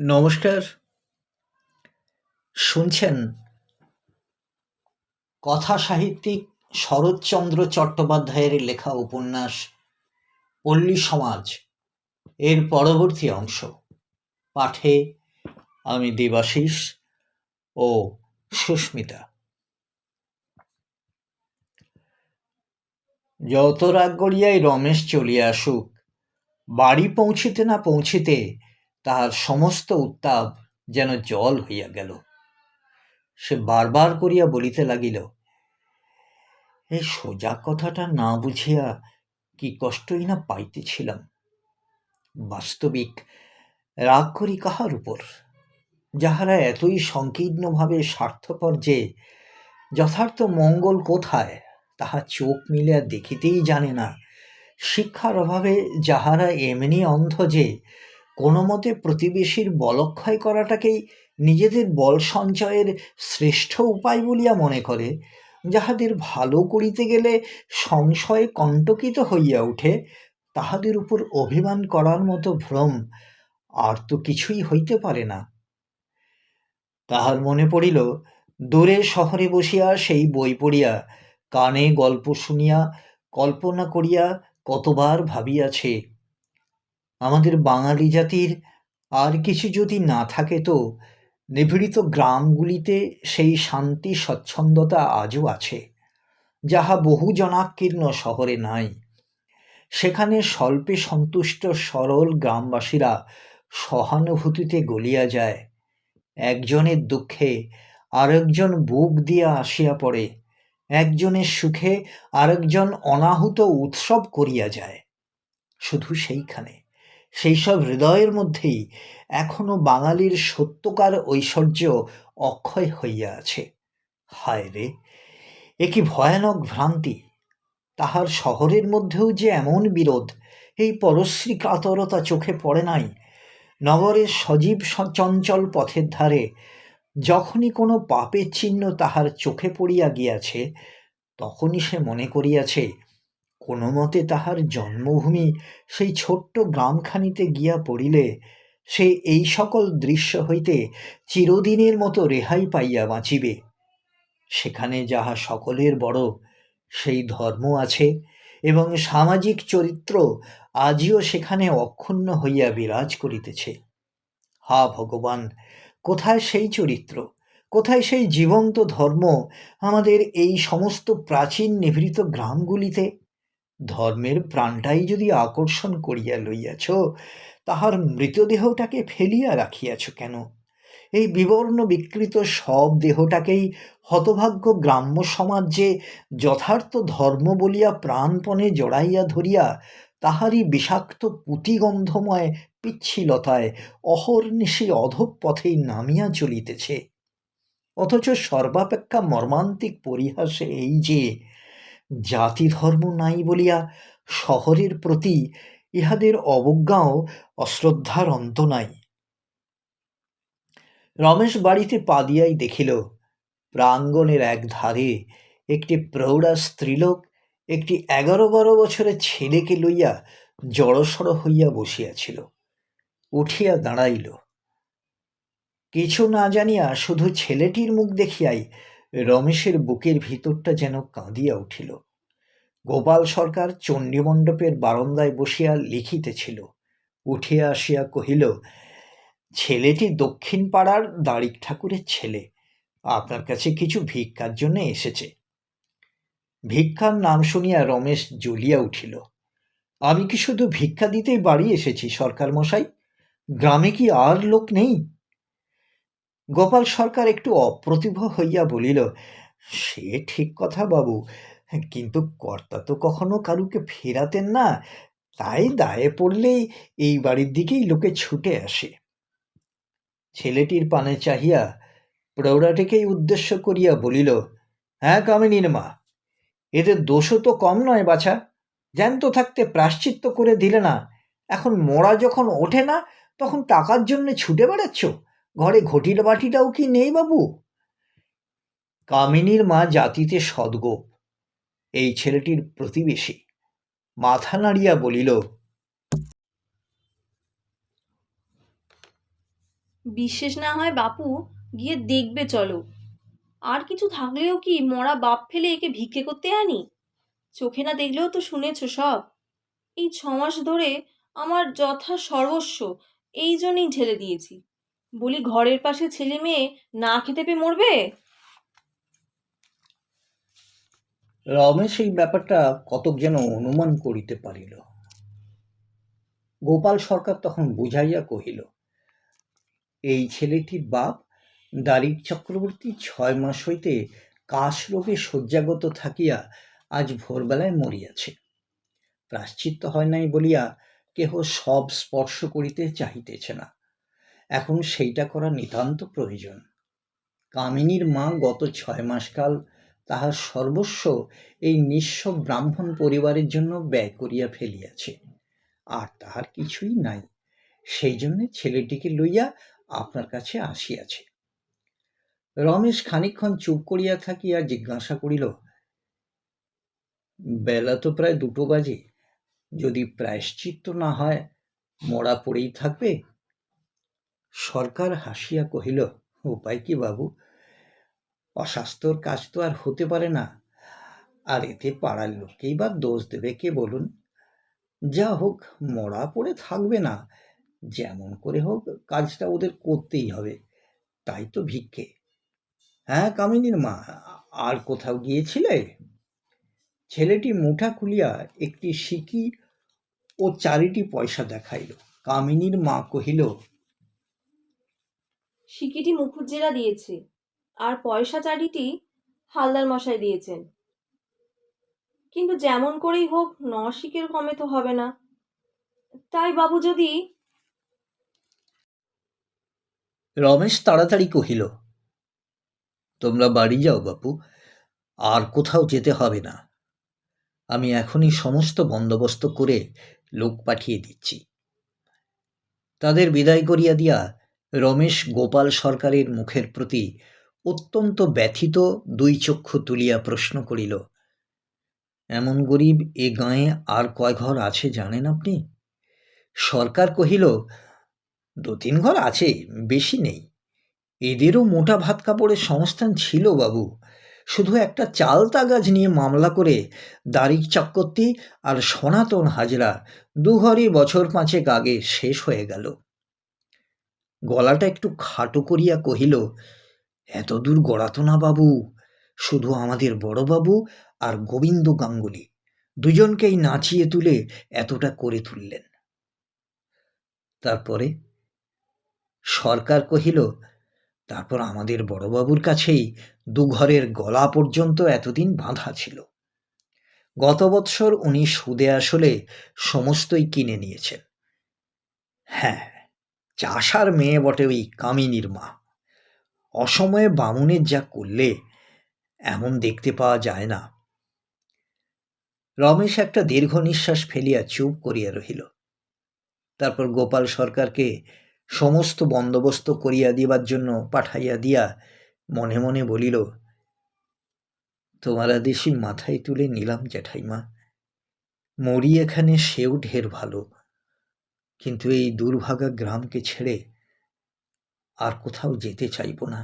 নমস্কার। শুনছেন কথা সাহিত্যিক শরৎচন্দ্র চট্টোপাধ্যায়ের লেখা উপন্যাস পল্লী সমাজ এর পরবর্তী অংশ। পাঠে আমি দেবাশিস ও সুস্মিতা। যত রাগ গড়িয়াই রমেশ চলিয়া আসুক, বাড়ি পৌঁছিতে না পৌঁছিতে তাহার সমস্ত উত্তাপ যেন জল হইয়া গেল। সে বারবার করিয়া বলিতে লাগিল এই সোজা কথাটা না বুঝিয়া কি কষ্টই না পাইতেছিলাম। বাস্তবিক রাগ করি কাহার উপর? যাহারা এতই সংকীর্ণভাবে স্বার্থপর যে, যথার্থ মঙ্গল কোথায়? তাহা চোখ মিলিয়া দেখিতেই জানে না। শিক্ষার অভাবে যাহারা এমনি অন্ধ যে কোনো মতে প্রতিবেশীর বলক্ষয় করাটাকেই নিজেদের বল সঞ্চয়ের শ্রেষ্ঠ উপায় বলিয়া মনে করে, যাহাদের ভালো করিতে গেলে সংশয়ে কণ্টকিত হইয়া ওঠে তাহাদের উপর অভিমান করার মতো ভ্রম আর তো কিছুই হইতে পারে না। তাহার মনে পড়িল, দূরে শহরে বসিয়া সেই বই পড়িয়া, কানে গল্প শুনিয়া, কল্পনা করিয়া কতবার ভাবিয়াছে। আমাদের বাঙালি জাতির আর কিছু যদি না থাকে তো নিভৃত গ্রামগুলিতে সেই শান্তি, স্বচ্ছন্দতা আজও আছে, যাহা বহু জনাকীর্ণ শহরে নাই। সেখানে স্বল্পে সন্তুষ্ট, সরল গ্রামবাসীরা সহানুভূতিতে গলিয়া যায়। একজনের দুঃখে আরেকজন বুক দিয়া আসিয়া পড়ে, একজনের সুখে আরেকজন অনাহুত উৎসব করিয়া যায়। শুধু সেইখানে সেই সব হৃদয়ের মধ্যেই এখনও বাঙালির সত্যকার ঐশ্বর্য অক্ষয় হইয়া আছে। হায় রে, এ কি ভয়ানক ভ্রান্তি! তাহার শহরের মধ্যেও যে এমন বিরোধ, এই পরশ্রী কাতরতা চোখে পড়ে নাই। নগরের সজীব চঞ্চল পথের ধারে যখনই কোনো পাপের চিহ্ন তাহার চোখে পড়িয়া গিয়াছে, তখনই সে মনে করিয়াছে কোনো মতে তাহার জন্মভূমি সেই ছোট্ট গ্রামখানিতে গিয়া পড়িলে সে এই সকল দৃশ্য হইতে চিরদিনের মতো রেহাই পাইয়া বাঁচিবে। সেখানে যাহা সকলের বড়, সেই ধর্ম আছে এবং সামাজিক চরিত্র আজিও সেখানে অক্ষুণ্ণ হইয়া বিরাজ করিতেছে। হা ভগবান, কোথায় সেই চরিত্র? কোথায় সেই জীবন্ত ধর্ম আমাদের এই সমস্ত প্রাচীন নিভৃত গ্রামগুলিতে? ধর্মের প্রাণটাই যদি আকর্ষণ করিয়া লইয়াছ, তাহার মৃতদেহটাকে ফেলিয়া রাখিয়াছ কেন? এই বিবর্ণ বিকৃত সব দেহটাকেই হতভাগ্য গ্রাম্য সমাজ যথার্থ ধর্ম বলিয়া প্রাণপণে জড়াইয়া ধরিয়া, তাহারই বিষাক্ত পুঁতিগন্ধময় পিচ্ছিলতায় অহর্নিশি অধপ পথেই নামিয়া চলিতেছে। অথচ সর্বাপেক্ষা মর্মান্তিক পরিহাসে এই যে জাতি ধর্ম নাই বলিয়া শহরের প্রতি ইহাদের অবজ্ঞাও অশ্রদ্ধার অন্ত নাই। রমেশ বাড়িতে পা দিয়াই দেখিল, প্রাঙ্গণের এক ধারে একটি প্রৌঢ়া স্ত্রীলোক একটি এগারো বারো বছরের ছেলেকে লইয়া জড়সড় হইয়া বসিয়াছিল, উঠিয়া দাঁড়াইল। কিছু না জানিয়া শুধু ছেলেটির মুখ দেখিয়াই রমেশের বুকের ভিতরটা যেন কাঁদিয়া উঠিল। গোপাল সরকার চণ্ডীমণ্ডপের বারান্দায় বসিয়া লিখিতেছিল। উঠিয়া আসিয়া কহিল, ছেলেটি দক্ষিণ পাড়ার দাড়িক ঠাকুরের ছেলে। আপনার কাছে কিছু ভিক্ষার জন্য এসেছে। ভিক্ষার নাম শুনিয়া রমেশ জ্বলিয়া উঠিল, আমি কি শুধু ভিক্ষা দিতেই বাড়ি এসেছি সরকার মশাই গ্রামে কি আর লোক নেই? গোপাল সরকার একটু অপ্রতিভ হইয়া বলিল, সে ঠিক কথা বাবু, কিন্তু কর্তা তো কখনো কারুকে ফেরাতেন না। তাই দায়ে পড়লেই এই বাড়ির দিকেই লোকে ছুটে আসে। ছেলেটির পানে চাহিয়া প্রৌঢ়াটিকেই উদ্দেশ্য করিয়া বলিল হ্যাঁ কামিনীর মা এদের দোষও তো কম নয় বাছা। জ্যান্ত থাকতে প্রাশ্চিত্য করে দিলে না, এখন মোড়া যখন ওঠে না, তখন টাকার জন্য ছুটে বেড়াচ্ছ? ঘরে ঘটির বাটিটাও কি নেই বাবু? কামিনীর মা জাতিতে সদ্গোপ। এই ছেলেটির প্রতিবেশী। মাথা নাড়িয়া বলিল, বিশেষ না হয় বাপু, গিয়ে দেখবে চলো। আর কিছু থাকলেও কি মরা বাপ ফেলে একে ভিক্ষে করতে আনি? চোখে না দেখলেও তো শুনেছ সব। এই ছমাস ধরে আমার যথা সর্বস্ব, এই জন্যই ঢেলে দিয়েছি। বলি ঘরের পাশে ছেলে মেয়ে না খেতে পেয়ে মরবে? রমেশ এই ব্যাপারটা কতক যেন অনুমান করিতে পারিল। গোপাল সরকার তখন বুঝাইয়া কহিল, এই ছেলেটির বাপ দারিক চক্রবর্তী ছয় মাস হইতে কাশ রোগে শয্যাগত থাকিয়া আজ ভোরবেলায় মরিয়াছে। প্রাশ্চিত্য হয় নাই বলিয়া কেহ সব স্পর্শ করিতে চাহিতেছে না। এখন সেইটা করা নিতান্ত প্রয়োজন। কামিনীর মা গত ছয় মাসকাল তাহার সর্বস্ব এই নিঃস্ব ব্রাহ্মণ পরিবারের জন্য ব্যয় করিয়া ফেলিয়াছে। আর তাহার কিছুই নাই। সেই জন্য ছেলেটিকে লইয়া আপনার কাছে আসিয়াছে। রমেশ খানিকক্ষণ চুপ করিয়া থাকিয়া জিজ্ঞাসা করিল, বেলা তো প্রায় দুটো বাজে। যদি প্রায়শ্চিত্ত না হয়, মরা পড়েই থাকবে? সরকার হাসিয়া কহিল উপায় কি বাবু, অস্বাস্থ্যর কাজ তো আর হতে পারে না। আর এতে পাড়ার লোককেই বা দোষ দেবে কে বলুন? যা হোক, মরা পড়ে থাকবে না। যেমন করে হোক, কাজটা ওদের করতেই হবে। তাই তো ভিক্ষে। হ্যাঁ কামিনীর মা, আর কোথাও গিয়েছিলে? ছেলেটি মুঠা খুলিয়া একটি সিকি ও চারিটি পয়সা দেখাইল। কামিনীর মা কহিল সিকিটি মুখুজ্জেরা দিয়েছে আর পয়সা চারিটি হালদার মশাই দিয়েছেন। কিন্তু যেমন করেই হোক ন শিকের কমে তো হবে না। তাই বাবু যদি রমেশ তাড়াতাড়ি কহিল, তোমরা বাড়ি যাও বাপু, আর কোথাও যেতে হবে না। আমি এখনই সমস্ত বন্দোবস্ত করে লোক পাঠিয়ে দিচ্ছি। তাদের বিদায় করিয়া দিয়া রমেশ গোপাল সরকারের মুখের প্রতি অত্যন্ত ব্যথিত দুই চক্ষু তুলিয়া প্রশ্ন করিল, এমন গরিব এ গাঁয়ে আর কয় ঘর আছে জানেন আপনি? সরকার কহিল, দু তিন ঘর আছে, বেশি নেই। এদেরও মোটা ভাত কাপড়ের সংস্থান ছিল বাবু। শুধু একটা চাল তাগাজ নিয়ে মামলা করে দারিক চক্রবর্তী আর সনাতন হাজরা দুঘরই বছর পাঁচেক আগে শেষ হয়ে গেল। গলাটা একটু খাটো করিয়া কহিল, এত দূর গড়াতো না বাবু, শুধু আমাদের বড়বাবু আর গোবিন্দ গাঙ্গুলি দুজনকেই নাচিয়ে তুলে এতটা করে তুললেন। তারপরে সরকার কহিল, তারপর আমাদের বড়বাবুর কাছেই দুঘরের গলা পর্যন্ত এতদিন বাঁধা ছিল। গত বৎসর উনি সুদে আসলে সমস্তই কিনে নিয়েছেন। হ্যাঁ চাষার মেয়ে বটে ওই কামিনীর মা। অসময়ে বামুনের যা করলে, এমন দেখতে পাওয়া যায় না। রমেশ একটা দীর্ঘ নিঃশ্বাস ফেলিয়া চুপ করিয়া রহিল। তারপর গোপাল সরকারকে সমস্ত বন্দোবস্ত করিয়া দিবার জন্য পাঠাইয়া দিয়া মনে মনে বলিল, তোমার আদেশই মাথায় তুলে নিলাম জ্যাঠাইমা মরি এখানে সেও ঢের ভালো। কিন্তু এই দুর্ভাগা গ্রামকে ছেড়ে আর কোথাও যেতে চাইব না।